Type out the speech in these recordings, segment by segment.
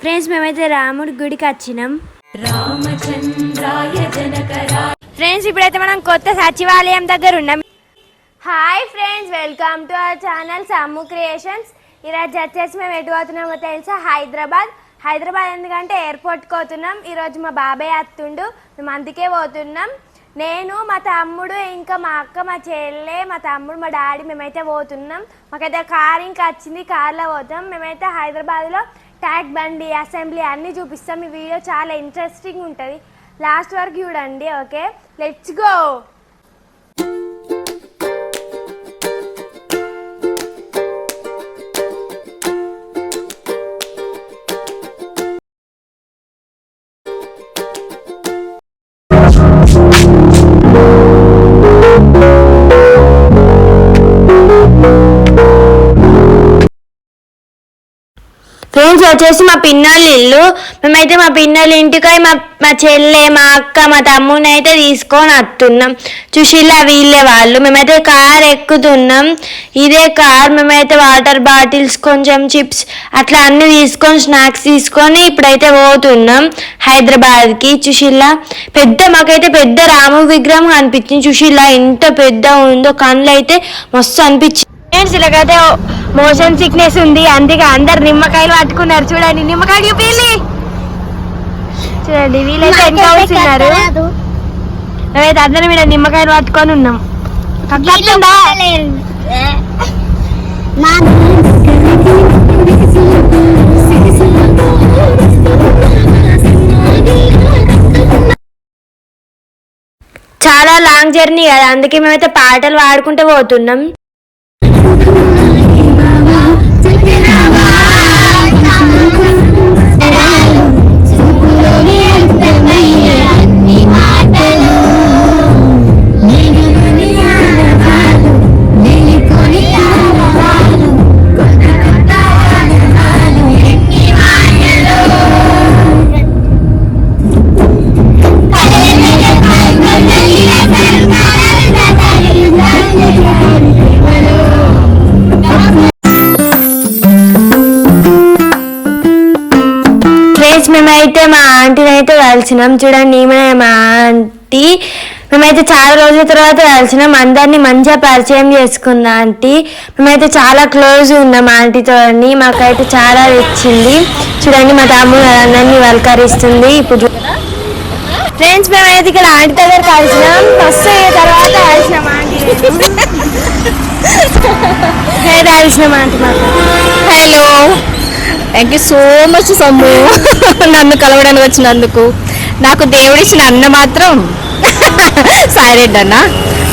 Friends మేమైతే రాముడి గుడికి వచ్చినాం. ఫ్రెండ్స్ ఇప్పుడైతే మనం కొత్త సచివాలయం దగ్గర ఉన్నాం. Hi friends welcome to our channel Sammu creations ఈరోజు వచ్చేసి మేము ఎటు పోతున్నామో తెలుసా? హైదరాబాద్. హైదరాబాద్ ఎందుకంటే ఎయిర్పోర్ట్కి పోతున్నాం. ఈరోజు మా బాబాయ్ అత్తుండు మేము అందుకే పోతున్నాం. నేను మా తమ్ముడు ఇంకా మా అక్క మా చెల్లె మా తమ్ముడు మా డాడీ మేమైతే పోతున్నాం. మాకైతే కార్ ఇంకా వచ్చింది కార్లో పోతాం. మేమైతే హైదరాబాద్లో ట్యాక్ బండి అసెంబ్లీ అన్నీ చూపిస్తాం. ఈ వీడియో చాలా ఇంట్రెస్టింగ్ ఉంటుంది. లాస్ట్ వరకు చూడండి ఓకే లెట్స్ గో వచ్చేసి మా పిన్నోళ్ళ ఇల్లు. మేమైతే మా పిన్నోళ్ళ ఇంటికి మా మా చెల్లె మా అక్క మా తమ్ముని అయితే తీసుకొని వస్తున్నాం. చూసిల్లా వీళ్ళే వాళ్ళు. మేమైతే కార్ ఎక్కుతున్నాం. ఇదే కార్. మేమైతే వాటర్ బాటిల్స్ కొంచెం చిప్స్ అట్లా అన్ని తీసుకొని స్నాక్స్ తీసుకొని ఇప్పుడైతే పోతున్నాం హైదరాబాద్కి. చూసిల్లా? పెద్ద మాకైతే పెద్ద రాము విగ్రహం అనిపించింది చూసిల్లా? ఎంత పెద్ద ఉందో కళ్ళు అయితే మస్తు అనిపించింది. ఫ్రెండ్స్ ఇలాగైతే మోషన్ సిక్నెస్ ఉంది. అందుకే అందరు నిమ్మకాయలు పట్టుకున్నారు. చూడండి నిమ్మకాయలు చూపించి చూడండి వీళ్ళైతే ఎంత అవుతున్నారు మేమైతే అందరం మీద నిమ్మకాయలు పట్టుకొని ఉన్నాం? చాలా లాంగ్ జర్నీ కదా. అందుకే మేమైతే పాటలు పాడుకుంటూ పోతున్నాం. ఫ్రెండ్స్ మేమైతే మా ఆంటీని అయితే కలిసినాం. చూడండి ఈమె మా ఆంటీ. మేమైతే చాలా రోజుల తర్వాత కలిసినాం. అందరినీ మంచిగా పరిచయం చేసుకుందాం ఆంటీ. మేమైతే చాలా క్లోజ్ ఉన్నాం ఆంటీతో మాకైతే చాలా ఇచ్చింది చూడండి మా తమ్ముడు అందరినీ వల్కరిస్తుంది. ఇప్పుడు ఫ్రెండ్స్ మేమైతే ఇక్కడ ఆంటీ దగ్గర కలిసినాం. ఫస్ట్ తర్వాత కలిసినాం ఆంటీ. కలిసినాం ఆంటీ మాకు. Hello thank you so much Sammu నన్ను కలవడానికి వచ్చినందుకు. నాకు దేవుడిచ్చిన అన్న మాత్రం సాయిరెడ్డి అన్న.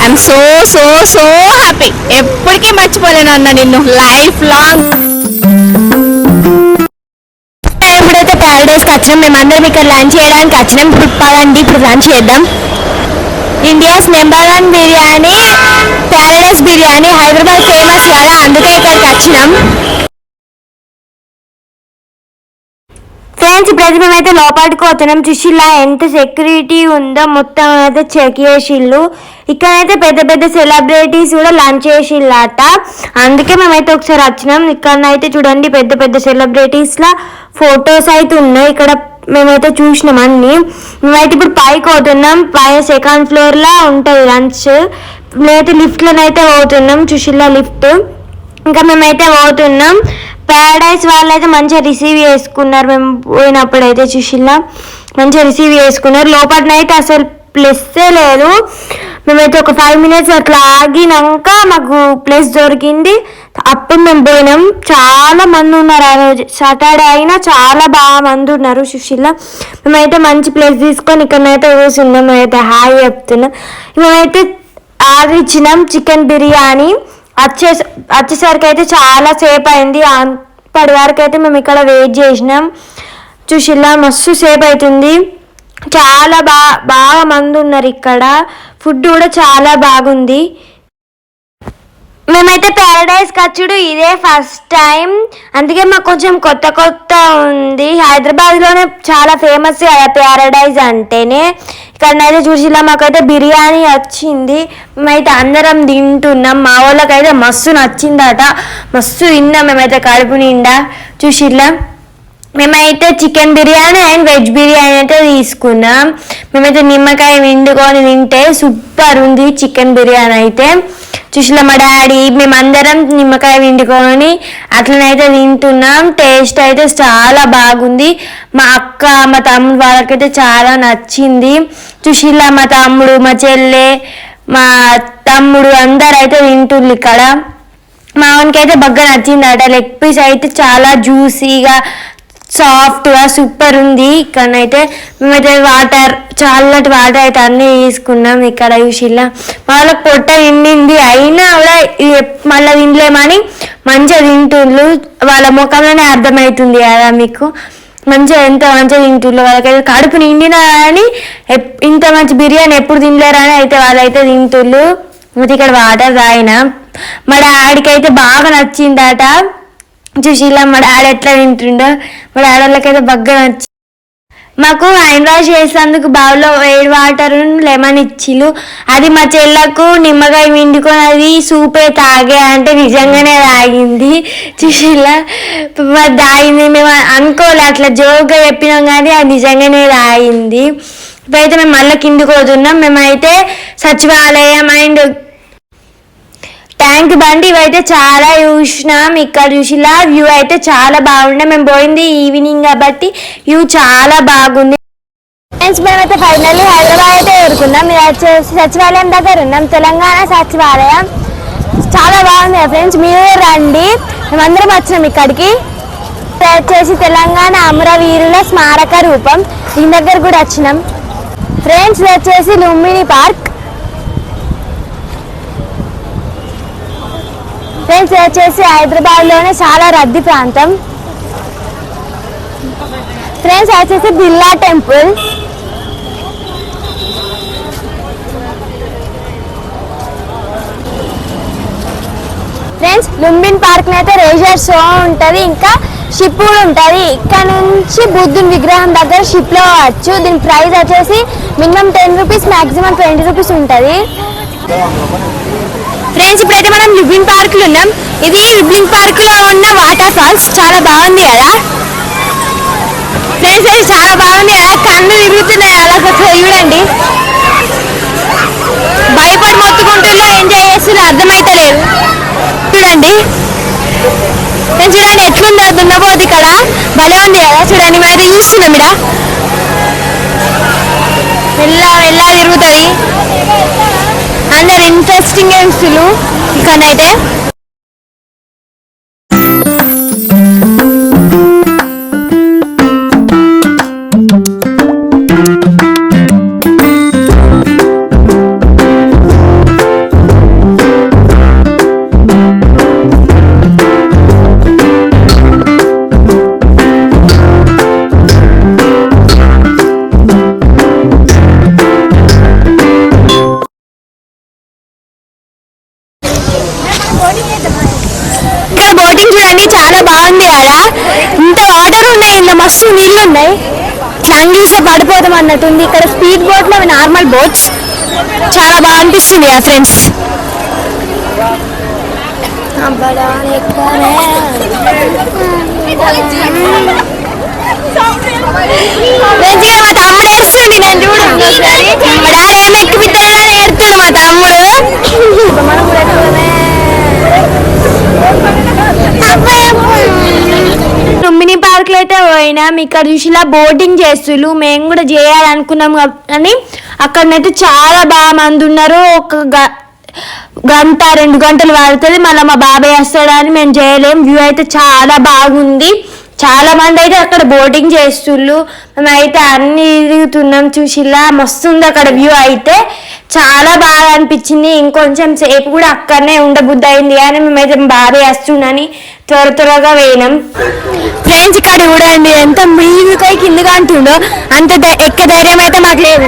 I'm so so so happy ఎప్పటికీ మర్చిపోలేను అన్న నిన్ను. లైఫ్ లాంగ్ ఇప్పుడైతే ప్యారడైస్కి వచ్చినాం మేమందరం ఇక్కడ లంచ్ చేయడానికి వచ్చినాం. ఇప్పుడు పదండి ఇప్పుడు లంచ్ చేద్దాం. India's number one biryani Paradise biryani Hyderabad famous కదా అందుకే ఇక్కడికి వచ్చినాం. ఫ్రెండ్స్ ఇప్పుడైతే మేమైతే లోపలికి పోతున్నాం చూసిల్లా ఎంత సెక్యూరిటీ ఉందో మొత్తం అయితే చెక్ చేసిళ్ళు ఇక్కడైతే పెద్ద పెద్ద సెలబ్రిటీస్ కూడా లంచ్ చేసిళ్ళట అందుకే మేమైతే ఒకసారి వచ్చినాం. ఇక్కడనైతే చూడండి పెద్ద పెద్ద సెలబ్రిటీస్లా ఫొటోస్ అయితే ఉన్నాయి. ఇక్కడ మేమైతే చూసినాం అన్ని. మేమైతే ఇప్పుడు పైకి పోతున్నాం. పై సెకండ్ ఫ్లోర్లో ఉంటుంది లంచ్. మేమైతే లిఫ్ట్లోనైతే పోతున్నాం. చూసిల్లా లిఫ్ట్ ఇంకా మేమైతే పోతున్నాం. ప్యారడైజ్ వాళ్ళు అయితే మంచిగా రిసీవ్ చేసుకున్నారు. మేము పోయినప్పుడు అయితే చూసిల్లా. మంచిగా రిసీవ్ చేసుకున్నారు. లోపలనైతే అసలు ప్లస్సే లేదు. మేమైతే ఒక ఫైవ్ మినిట్స్ అట్లా ఆగినాక మాకు ప్లేస్ దొరికింది. అప్పుడు మేము పోయినాం. చాలా మంది ఉన్నారు ఆ రోజు. సాటర్డే అయినా చాలా బాగా మంది ఉన్నారు సుశీల మేమైతే మంచి ప్లేస్ తీసుకొని ఇక్కడనైతే కూర్చున్నాం. మేమైతే హాయ్ చెప్తున్నాం. మేమైతే ఆర్డర్ ఇచ్చినాం చికెన్ బిర్యానీ. వచ్చే వచ్చేసరికి అయితే చాలా సేపు అయింది అప్పటి వరకు అయితే మేము ఇక్కడ వెయిట్ చేసినాం. చూసిల్లా మస్తు సేపు అవుతుంది చాలా బా బాగా మంది ఉన్నారు ఇక్కడ. ఫుడ్ కూడా చాలా బాగుంది. మేమైతే ప్యారడైజ్ ఖర్చుడు ఇదే ఫస్ట్ టైం అందుకే మాకు కొంచెం కొత్త కొత్త ఉంది. హైదరాబాద్లోనే చాలా ఫేమస్ ప్యారడైజ్ అంటేనే. ఇక్కడనైతే చూసిలా మాకైతే బిర్యానీ వచ్చింది. మేమైతే అందరం తింటున్నాం. మా వాళ్ళకైతే మస్తు నచ్చిందట. మస్తు తిన్నాం మేమైతే కడుపు నిండా. చూసిలా మేమైతే chicken biryani and veg biryani అయితే తీసుకున్నాం. మేమైతే నిమ్మకాయ విండుకొని తింటే సూపర్ ఉంది చికెన్ బిర్యానీ అయితే. చూసిన మా డాడీ మేమందరం నిమ్మకాయ విండుకొని అట్లనైతే తింటున్నాం. టేస్ట్ అయితే చాలా బాగుంది. మా అక్క మా తమ్ముడు వాళ్ళకైతే చాలా నచ్చింది. చూసిలా మా తమ్ముడు మా చెల్లె మా తమ్ముడు అందరు అయితే తింటుంది ఇక్కడ. మా వానికి అయితే బాగా నచ్చిందట. లెగ్ పీస్ అయితే చాలా జ్యూసీగా సాఫ్ట్గా సూపర్ ఉంది. ఇక్కడనైతే మేమైతే వాటర్ చల్లటి వాటర్ అయితే అన్నీ తీసుకున్నాం ఇక్కడ చూసిల్లా. వాళ్ళ వాళ్ళకి పొట్ట నిండింది అయినా కూడా మళ్ళీ తినలేమని మంచిగా తింటుండ్రు. వాళ్ళ ముఖంలోనే అర్థమవుతుంది కదా మీకు. మంచిగా ఎంత మంచిగా తింటుండ్రు. వాళ్ళకైతే కడుపు నిండినా కానీ ఇంత మంచి బిర్యానీ ఎప్పుడు తినలేరని అయితే వాళ్ళైతే తింటుండ్రు. అయితే ఇక్కడ వాటర్ తాగిన. మా డాడీకి అయితే బాగా నచ్చిందట. చూసిలా మా డాడీ ఎట్లా తింటుండో మా డాడీ వాళ్ళకైతే బాగా వచ్చి మాకు హ్యాండ్ వాష్ చేసేందుకు బావిలో వేడి వాటర్ లెమన్ ఇచ్చిళ్ళు. అది మా చెల్లకు నిమ్మకాయ విండుకొని అది సూపే తాగే అంటే నిజంగానే తాగింది. చూసిలా మరి తాగింది మేము అనుకోలే అట్లా జోక్గా చెప్పినాం కానీ అది నిజంగానే తాగింది. ఇప్పుడైతే మేము మళ్ళీ కిందికి పోతున్నాం. మేమైతే సచివాలయం అండ్ ట్యాంక్ బండి ఇవైతే చాలా చూసినాం ఇక్కడ చూసిలా వ్యూ అయితే చాలా బాగుండే. మేము పోయింది ఈవినింగ్ కాబట్టి వ్యూ చాలా బాగుంది. ఫ్రెండ్స్ మేమైతే ఫైనల్లీ హైదరాబాద్ అయితే ఎదుర్కొన్నాం వచ్చేసి సచివాలయం దగ్గర ఉన్నాం. తెలంగాణ సచివాలయం. చాలా బాగుంది ఫ్రెండ్స్ మీరు రండి. మేమందరం వచ్చినాం ఇక్కడికి. వచ్చేసి తెలంగాణ అమరవీరుల స్మారక రూపం. దీని దగ్గర కూడా వచ్చినాం. ఫ్రెండ్స్ వచ్చేసి లుంబిని పార్క్. ఫ్రెండ్స్ వచ్చేసి హైదరాబాద్లోనే చాలా రద్దీ ప్రాంతం. ఫ్రెండ్స్ వచ్చేసి Birla temple. Friends Lumbini park అయితే రేజర్ షో ఉంటుంది ఇంకా షిప్ కూడా ఉంటుంది. ఇక్కడ నుంచి బుద్ధుని విగ్రహం దగ్గర షిప్లో వచ్చు దీని ప్రైస్ వచ్చేసి minimum ten rupees maximum twenty rupees ఉంటుంది. ఫ్రెండ్స్ ఇప్పుడైతే మనం లివింగ్ పార్క్లో ఉన్నాం. ఇది లివింగ్ పార్క్లో ఉన్న వాటర్ ఫాల్స్. చాలా బాగుంది కదా? ఫ్రెండ్స్ ఇది చాలా బాగుంది కదా? కన్ను తిరుగుతున్నాయి అలా చూడండి. భయపడి మొత్తుకుంటున్నా ఎంజాయ్ చేస్తున్నా అర్థమైతలేదు. చూడండి. నేను చూడండి ఎట్లుందో దున్నపోతు ఇక్కడ. భలే ఉంది కదా? చూడండి మేమైతే చూస్తున్నాం ఇక్కడ ఎలా మెల్ల తిరుగుతుంది. ఇంట్రెస్టింగ్ గేమ్స్ ఇక్కడైతే మస్తు నీళ్ళు ఉన్నాయి. లంగ్ చూస్తే పడిపోతాం అన్నట్టుంది. ఇక్కడ స్పీడ్ బోట్లు అవి నార్మల్ బోట్స్. చాలా బాగా అనిపిస్తుంది ఆ ఫ్రెండ్స్. మా తమ్ముడు ఏడుస్తుంది నేను ఒకసారి మా డాడీ ఏమి ఎక్కిపిస్తాడని ఏడుతుంది మా తమ్ముడు. లుంబిని పార్క్లో అయితే పోయినాం ఇక్కడ చూసిలా బోటింగ్ చేస్తులు మేము కూడా చేయాలనుకున్నాం కానీ అక్కడనైతే చాలా బాగా మంది ఉన్నారు. ఒక గ- గంట రెండు గంటలు పడుతుంది. మళ్ళీ మా బాబాయ్ వస్తాడని మేము చేయలేం. వ్యూ అయితే చాలా బాగుంది. చాలా మంది అయితే అక్కడ బోటింగ్ చేస్తుళ్ళు. మేమైతే అన్ని తిరుగుతున్నాం చూసిలా మస్తు ఉంది అక్కడ వ్యూ అయితే. చాలా బాగా అనిపించింది. ఇంకొంచెం సేపు కూడా అక్కడనే ఉండబుద్ధి అయింది కానీ మేమైతే బాగా వస్తుండని త్వర త్వరగా వేయినాం ఫ్రెండ్స్ ఇక్కడ చూడండి ఎంత మీదికై కిందగా అంటుండో అంత ఎక్క ధైర్యం అయితే మాకు లేదు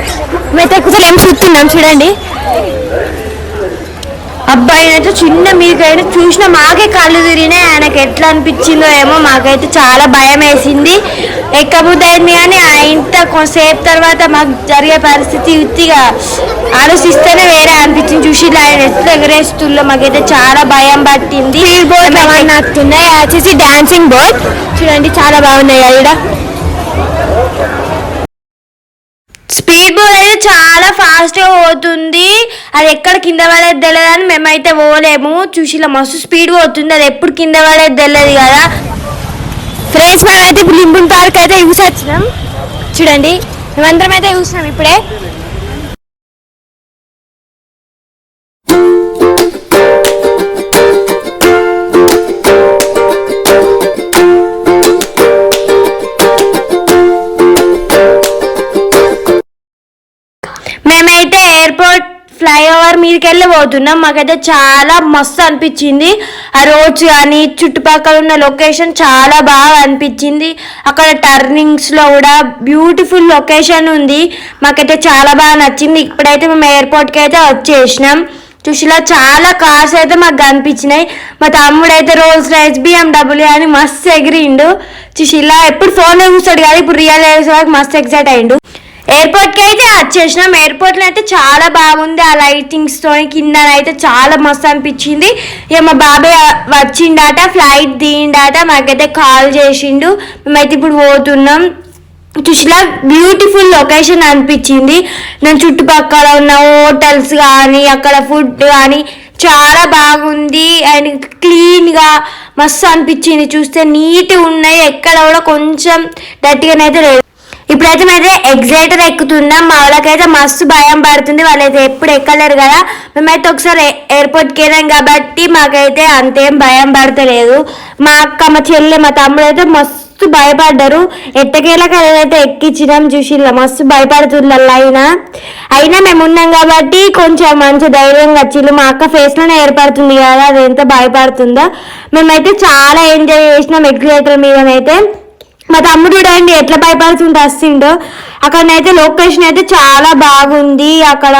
మేమైతే ఎక్కువ ఏం చూస్తున్నాం చూడండి. అబ్బాయి అయితే చిన్న మీకైనా చూసిన మాకే కళ్ళు తిరిగినాయి. ఆయనకి ఎట్లా అనిపించిందో ఏమో మాకైతే చాలా భయం వేసింది. ఎక్కబుద్ధి అయింది కానీ ఇంత కొంతసేపు తర్వాత మాకు జరిగే పరిస్థితి ఉత్తిగా ఆలోచిస్తేనే వేరే అనిపించింది. చూసి ఇలా ఆయన ఎట్లా ఎగరేస్తుందో మాకైతే చాలా భయం పట్టింది. నచ్చుతున్నాయి వచ్చేసి డాన్సింగ్ బోర్డ్ చూడండి చాలా బాగున్నాయి ఇక్కడ స్పీడ్ బోల్ అయితే చాలా ఫాస్ట్గా పోతుంది. అది ఎక్కడ కింద పడేది తెలియదు అని మేమైతే పోలేము. చూసిలా మస్తు స్పీడ్ పోతుంది. అది ఎప్పుడు కింద పడేది తెలియదు కదా. ఫ్రెండ్స్ మనం అయితే ఇప్పుడు లింబుల్ పార్క్ అయితే చూసి వచ్చినాం. చూడండి మేమందరం అయితే చూసినాం ఇప్పుడే. ఫ్లైఓవర్ మీదకి వెళ్ళి పోతున్నాం మాకైతే చాలా మస్తు అనిపించింది. ఆ రోడ్స్ కానీ చుట్టుపక్కల ఉన్న లొకేషన్ చాలా బాగా అనిపించింది. అక్కడ టర్నింగ్స్లో కూడా బ్యూటిఫుల్ లొకేషన్ ఉంది. మాకైతే చాలా బాగా నచ్చింది. ఇప్పుడైతే మేము ఎయిర్పోర్ట్కి అయితే వచ్చేసినాం. చూసిలా చాలా కార్స్ అయితే మాకు కనిపించినాయి. మా తమ్ముడు అయితే రోల్స్ రైస్ బిఎండబ్ల్యూ అని మస్తు ఎగిరిండు. చూసిలా ఎప్పుడు ఫోన్లో చూస్తాడు కదా. ఇప్పుడు రియల్ లైఫ్ మస్తు ఎగ్జైట్ అయిండు ఎయిర్పోర్ట్కి అయితే వచ్చేసినాం ఎయిర్పోర్ట్లో అయితే చాలా బాగుంది. ఆ లైటింగ్స్తో కింద అయితే చాలా మస్తు అనిపించింది. ఇక మా బాబాయ్ వచ్చిండాట ఫ్లైట్ దిగిండాట మాకైతే కాల్ చేసిండు. మేమైతే ఇప్పుడు పోతున్నాం. చూసిలా బ్యూటిఫుల్ లొకేషన్ అనిపించింది. నేను చుట్టుపక్కల ఉన్న హోటల్స్ కానీ అక్కడ ఫుడ్ కానీ చాలా బాగుంది. అండ్ క్లీన్గా మస్తు అనిపించింది. చూస్తే నీట్గా ఉన్నాయి. ఎక్కడ కూడా కొంచెం డట్టిగానైతే లేదు. ఇప్పుడైతే మేమైతే ఎగ్జైటర్ ఎక్కుతున్నాం మా వాళ్ళకైతే మస్తు భయం పడుతుంది. వాళ్ళైతే ఎప్పుడు ఎక్కలేరు కదా. మేమైతే ఒకసారి ఎయిర్పోర్ట్కి వెళ్ళాం కాబట్టి మాకైతే అంతేం భయం పడతలేదు. మా అక్క మా చెల్లె మా తమ్ముడు అయితే మస్తు భయపడ్డారు. ఎట్టకేళ్ళకి అయితే ఎక్కించినాం చూసిల్లా. మస్తు భయపడుతుంది అలా అయినా. అయినా మేము ఉన్నాం కాబట్టి కొంచెం మంచి ధైర్యంగా వచ్చిల్లు. మా అక్క ఫేస్లోనే ఏర్పడుతుంది కదా. అది ఎంత భయపడుతుందో. మేమైతే చాలా ఎంజాయ్ చేసినాం ఎగ్జైటర్ మీదనైతే మా తమ్ముడు చూడండి ఎట్లా భయపడుతుంటే వస్తుండో అక్కడనైతే లొకేషన్ అయితే చాలా బాగుంది. అక్కడ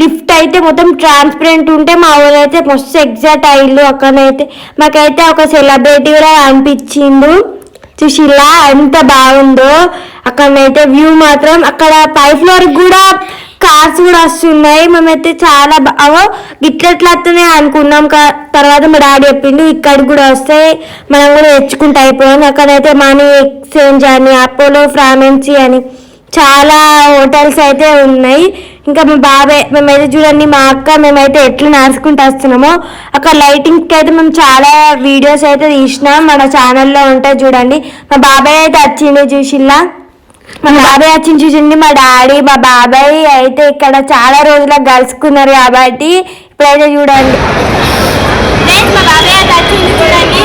లిఫ్ట్ అయితే మొత్తం ట్రాన్స్పరెంట్ ఉంటే మా ఊరైతే మస్తు ఎగ్జాక్ట్ అయ్యిండు అక్కడనైతే మాకైతే ఒక సెలబ్రిటీ కూడా అనిపించిండు చూసిలా ఎంత బాగుందో. అక్కడనైతే వ్యూ మాత్రం అక్కడ పై ఫ్లోర్ కూడా కార్స్ కూడా వస్తున్నాయి. మేమైతే చాలా బాగా గిట్లట్లనే అనుకున్నాం. తర్వాత మా డాడీ చెప్పిండు ఇక్కడికి కూడా వస్తాయి మనం కూడా తెచ్చుకుంటా అయిపోయాం అక్కడైతే మనీ ఎక్స్చేంజ్ అని అపోలో ఫ్రామెన్సీ అని చాలా హోటల్స్ అయితే ఉన్నాయి. ఇంకా మా బాబాయ్ మేమైతే చూడండి మా అక్క మేమైతే ఎట్లా నడుచుకుంటూ వస్తున్నామో. అక్కడ లైటింగ్కి అయితే మేము చాలా వీడియోస్ అయితే తీసినాం. మన ఛానల్లో ఉంటాయి చూడండి. మా బాబాయ్ అయితే వచ్చిండే చూసిల్లా? మా బాబాయ్ వచ్చింది చూసింది మా డాడీ మా బాబాయ్ అయితే ఇక్కడ చాలా రోజులకు కలుసుకున్నారు కాబట్టి ఇప్పుడైతే చూడండి. మా బాబాయ్ వచ్చింది చూడండి.